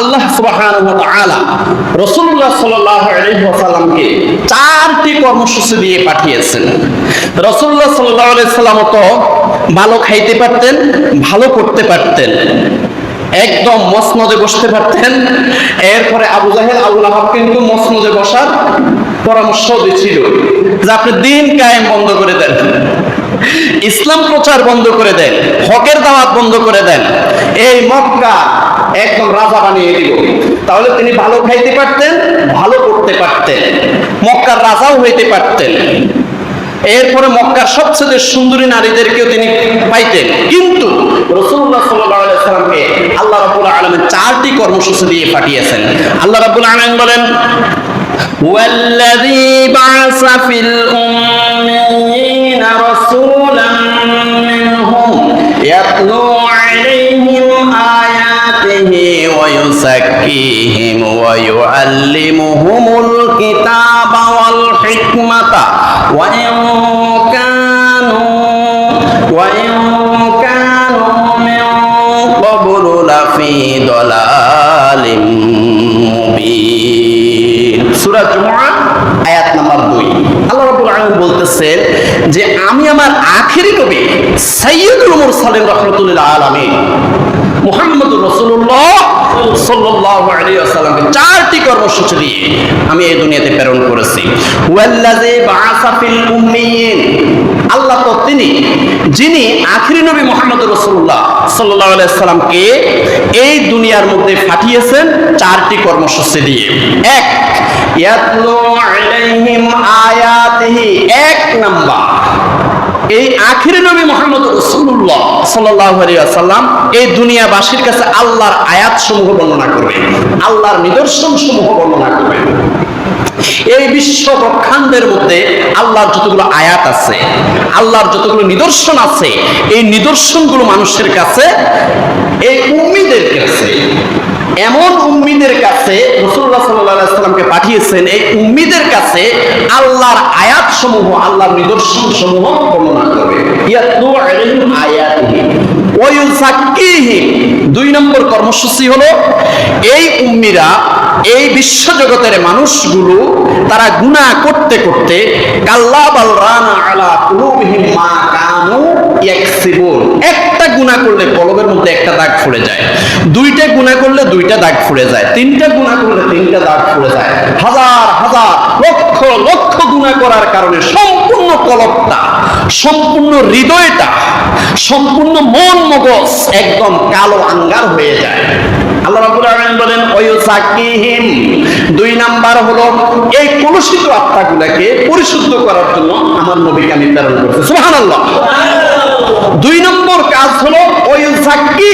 আল্লাহ সাল্লাল্লাহু আলাইহি ওয়াসাল্লামকে চারটি কর্মসূচি দিয়ে পাঠিয়েছেন। রাসূলুল্লাহ সাল্লাল্লাহু আলাইহি সাল্লাম তো ভালো খাইতে পারতেন, ভালো করতে পারতেন। একদম মসনদে বসতে পারতেন। এরপরে আবু জাহেল, আবুল আহাব কিন্তু মসনদে বসার পরামর্শ দিচ্ছিল যে আপনি দিন কায়েম বন্ধ করে দেন। ইসলাম প্রচার বন্ধ করে দেন, হকের দাওয়াত বন্ধ করে দেন। এই মক্কা একদম রাজা বানিয়ে দিব তাহলে তিনি ভালো খাইতে পারতেন ভালো করতে পারতেন মক্কার রাজাও হইতে পারতেন এরপরে মক্কার সবচেয়ে সুন্দরী নারীদেরকেও তিনি পাইতেন কিন্তু রসুল্লাহ সাল্লামকে আল্লাহ রাবুল আলমের চারটি কর্মসূচি দিয়ে পাঠিয়েছেন আল্লাহ রাবুল আলম বলেন والذي بعث في الأمين رسولا منهم يتلو ويزكيهم ويعلمهم الكتاب والحكمة وإن كانوا وإن كانوا من قبل لفي ضلال মুবিন সূরা জুমআ আয়াত নাম্বার 2 আল্লাহ রাব্বুল আলামিন বলতেছেন যে আমি আমার আখেরি নবী সাইয়্যিদুল মুরসালিন রাহমাতুল্লিল আলামিন মুহাম্মদুর রাসূলুল্লাহ চারটি কর্মসূচি দিয়ে আমি এই দুনিয়াতে প্রেরণ করেছি। আল্লাহ তো তিনি, যিনি নবী মোহাম্মদ রসুল্লাহ সাল্লাহ সাল্লামকে এই দুনিয়ার মধ্যে পাঠিয়েছেন চারটি কর্মসূচি দিয়ে। এক এক নাম্বার, এই আখিরি নবী মোহাম্মদ রসুল্লাহ সাল্লাল্লাহু আলাইহি ওয়াসাল্লাম এই দুনিয়াবাসীর কাছে আল্লাহর আয়াত সমূহ বর্ণনা করবেন আল্লাহর নিদর্শন সমূহ বর্ণনা করবেন এই বিশ্ব ব্রহ্মাণ্ডের মধ্যে আল্লাহর যতগুলো আয়াত আছে, আল্লাহর যতগুলো নিদর্শন আছে, এই নিদর্শনগুলো মানুষের কাছে, এই উম্মিদের কাছে, এমন উম্মিদের কাছে রসুল্লাহ সাল্লাহ সাল্লামকে পাঠিয়েছেন, এই উম্মিদের কাছে আল্লাহর আয়াত সমূহ আল্লাহর নিদর্শন সমূহ বর্ণনা করবে। দুই নম্বর কর্মসূচি হলো এই উম্মিরা এই বিশ্বজগতের মানুষগুলো তারা গুনাহ করতে করতে, কাল্লা বালরানা আলা কুলুবিহিম মা কানু ইয়াকসিবুন। একটা গুনাহ করলে কলবের মধ্যে একটা দাগ ফুড়ে যায়। দুইটা গুনাহ করলে দুইটা দাগ ফুড়ে যায়। তিনটা গুনাহ করলে তিনটা দাগ ফুড়ে যায়। হাজার হাজার, লক্ষ লক্ষ গুনাহ করার কারণে সম্পূর্ণ কলবটা, সম্পূর্ণ হৃদয়টা, সম্পূর্ণ মন মগজ একদম কালো আঙ্গার হয়ে যায়। আল্লাহ রাব্বুল আলামিন বলেন ওয়ায়ুসাকিহিম দুই নাম্বার হলো, এই কলুষিত আত্মাগুলাকে পরিশুদ্ধ করার জন্য আমার নবীকে আমি প্রেরণ সুবহানাল্লাহ। দুই নম্বর কাজ হলো ওয়ায়ুসাকিহিম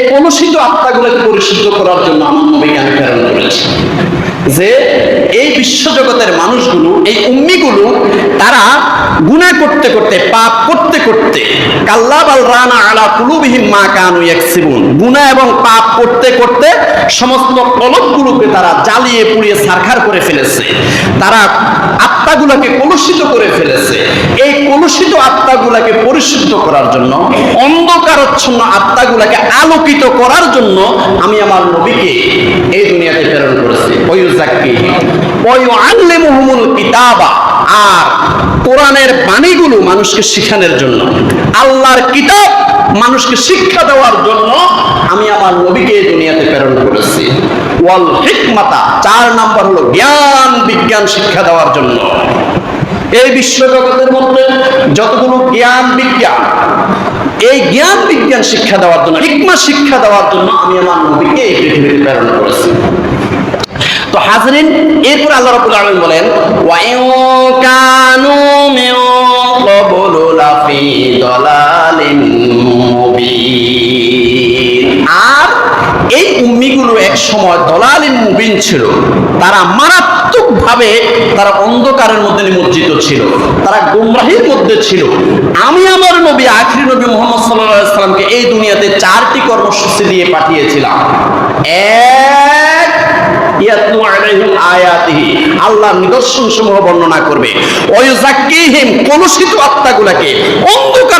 এই কলুষিত আত্মাগুলোকে পরিশুদ্ধ করার জন্য আমার নবীকে প্রেরণ করেছি যে এই বিশ্বজগতের মানুষগুলো, এই উম্মিগুলো, তারা গুনাহ করতে করতে, পাপ করতে করতে, কাল্লা বাল রানা আলা কুলুবিহিম মা কানু ইয়াকসিবুন গুনাহ এবং পাপ করতে করতে সমস্ত কলবগুলোকে তারা জ্বালিয়ে পুড়িয়ে সারখার করে ফেলেছে। তারা আত্মাগুলোকে কলুষিত করে ফেলেছে। এই কলুষিত আত্মাগুলোকে পরিশুদ্ধ করার জন্য অন্ধকারচ্ছন্ন আত্মাগুলোকে আলোকিত করার জন্য আমি আমার নবীকে এই দুনিয়াতে প্রেরণ করেছি। ওয়ুজাক্কি ওয়ুআল্লিমুহুমুল কিতাবা। আর কোরআনের বাণীগুলো মানুষকে শিখানোর জন্য। আল্লাহর কিতাব মানুষকে শিক্ষা দেওয়ার জন্য আমি আমার নবীকে এই দুনিয়াতে প্রেরণ করেছি। ওয়াল হিকমাতা, চার নাম্বার হলো জ্ঞান, বিজ্ঞান শিক্ষা দেওয়ার জন্য। এই বিশ্বজগতের মধ্যে যতগুলো জ্ঞান, বিজ্ঞান, এই জ্ঞান বিজ্ঞান শিক্ষা দেওয়ার জন্য হিকমা শিক্ষা দেওয়ার জন্য আমি আমার নবীকে এই পৃথিবীতে প্রেরণ করেছি। তো হাজরিন, এরপর আল্লাহ রাব্বুল আলামিন বলেন ওয়া ইন কানু মিন ক্বাবলু লাফি দালালিন মুবিন। আর এই উম্মিগুলো এক সময় দলালিন মুবিন ছিল। তারা মারাত্মকভাবে তারা অন্ধকারের মধ্যে নিমজ্জিত ছিল, তারা গুমরাহির মধ্যে ছিল। আমি আমার নবী, আখিরি নবী মোহাম্মদ আলাইহি সাল্লামকে এই দুনিয়াতে চারটি কর্মসূচি দিয়ে পাঠিয়েছিলাম। এক আল্লাহ নিদর্শন সমূহ বর্ণনা করবে। অন্ধকারাচ্ছন্ন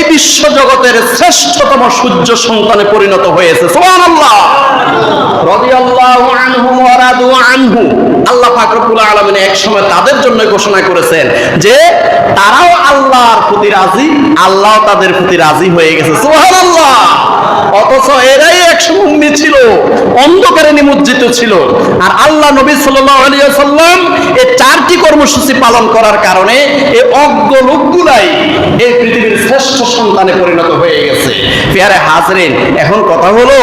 বিশ্ব জগতের শ্রেষ্ঠতম সূর্য সন্তানে পরিণত হয়েছে। আল্লাহ পাক রব্বুল আলামিন এক সময় তাদের জন্য ঘোষণা করেছেন যে, তারাও আল্লাহর প্রতি রাজি, আল্লাহ তাদের প্রতি রাজি হয়ে গেছে। সুবহানাল্লাহ। অথচ এরাই একসময় উম্মি ছিল, অন্ধকারে নিমজ্জিত ছিল। আর আল্লাহ নবী ওয়াসাল্লাম এই কর্মসূচি পালন করার কারণে এই অজ্ঞ লোকগুলাই এই পৃথিবীর শ্রেষ্ঠ সন্তানে পরিণত হয়ে গেছে। পেয়ারে হাজরেন, এখন কথা হলো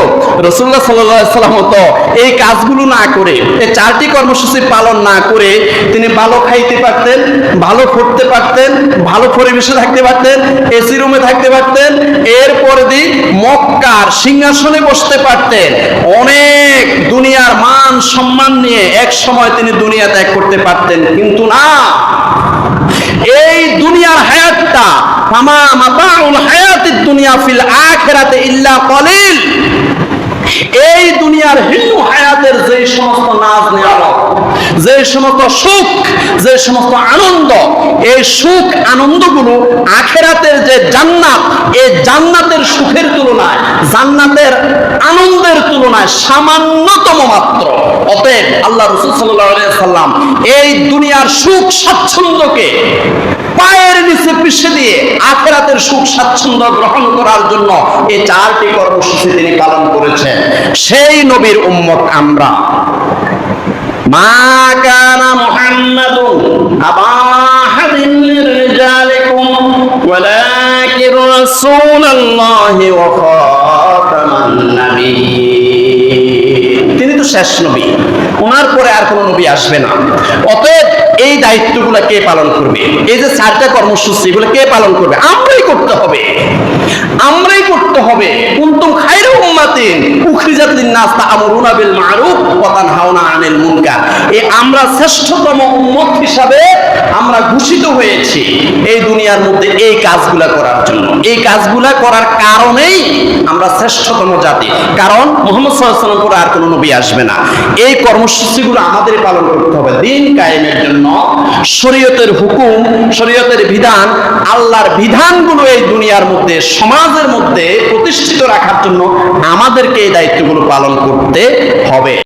রসুল্লাহ সাল্লাম তো এই কাজগুলো না করে এই চারটি কর্মসূচি পালন না করে তিনি ভালো খাইতে পারতেন, ভালো পড়তে পারতেন, ভালো পরিবেশে থাকতে পারতেন, এসি রুমে থাকতে পারতেন, এরপরে দি মক্কার সিংহাসনে বসতে পারতেন। অনেক দুনিয়ার মান সম্মান নিয়ে এক সময় তিনি দুনিয়া ত্যাগ করতে পারতেন, কিন্তু না এই দুনিয়ার হায়াতটা, ফামা মাতাউল হায়াতিদ দুনিয়া ফিল আখিরাতে ইল্লা কলিল। এই দুনিয়ার হিন্দু হায়াতের যে সমস্ত নাজ নিয়ামত যে সমস্ত সুখ, যে সমস্ত আনন্দ, এই সুখ আনন্দগুলো আখেরাতের যে জান্নাত, এই জান্নাতের সুখের তুলনায়, জান্নাতের আনন্দের তুলনায় সামান্যতম মাত্র। অতএব আল্লাহ রসুল সাল্লাহ সাল্লাম, এই দুনিয়ার সুখ স্বাচ্ছন্দ্যকে পায়ের নিচে পিষে দিয়ে আখেরাতের সুখ স্বাচ্ছন্দ্য গ্রহণ করার জন্য এই চারটি কর্মসূচি তিনি পালন করেছেন। সেই নবীর উম্মত আমরা। মা কানা মুহাম্মাদুন আবা তো শেষ নবী। ওনার পরে আর কোনো নবী আসবে না। অতএব এই দায়িত্বগুলো কে পালন করবে? এই যে চারটা কর্মসূচি, এগুলো কে পালন করবে? আমরাই করতে হবে। আমরাই করতে হবে। কুনতুম খায়রা উম্মাতিন উখরিজাত লিন-নাস তা'মুরুনা বিল মা'রুফ ওয়া তানহাউনা আনিল মুনকার। এই আমরা শ্রেষ্ঠতম উম্মত হিসাবে আমরা ঘোষিত হয়েছি এই দুনিয়ার মধ্যে এই কাজগুলা করার জন্য। এই কাজগুলা করার কারণেই আমরা শ্রেষ্ঠতম জাতি। কারণ মোহাম্মদ সাল্লাল্লাহু আলাইহি ওয়াসাল্লাম আর কোনো নবী আসবে না। এই কর্মসূচিগুলো আমাদের পালন করতে হবে। দিন কায়েমের জন্য শরীয়তের হুকুম, শরীয়তের বিধান, আল্লাহর বিধানগুলো এই দুনিয়ার মধ্যে, সমাজের মধ্যে প্রতিষ্ঠিত রাখার জন্য আমাদেরকে এই দায়িত্বগুলো পালন করতে হবে।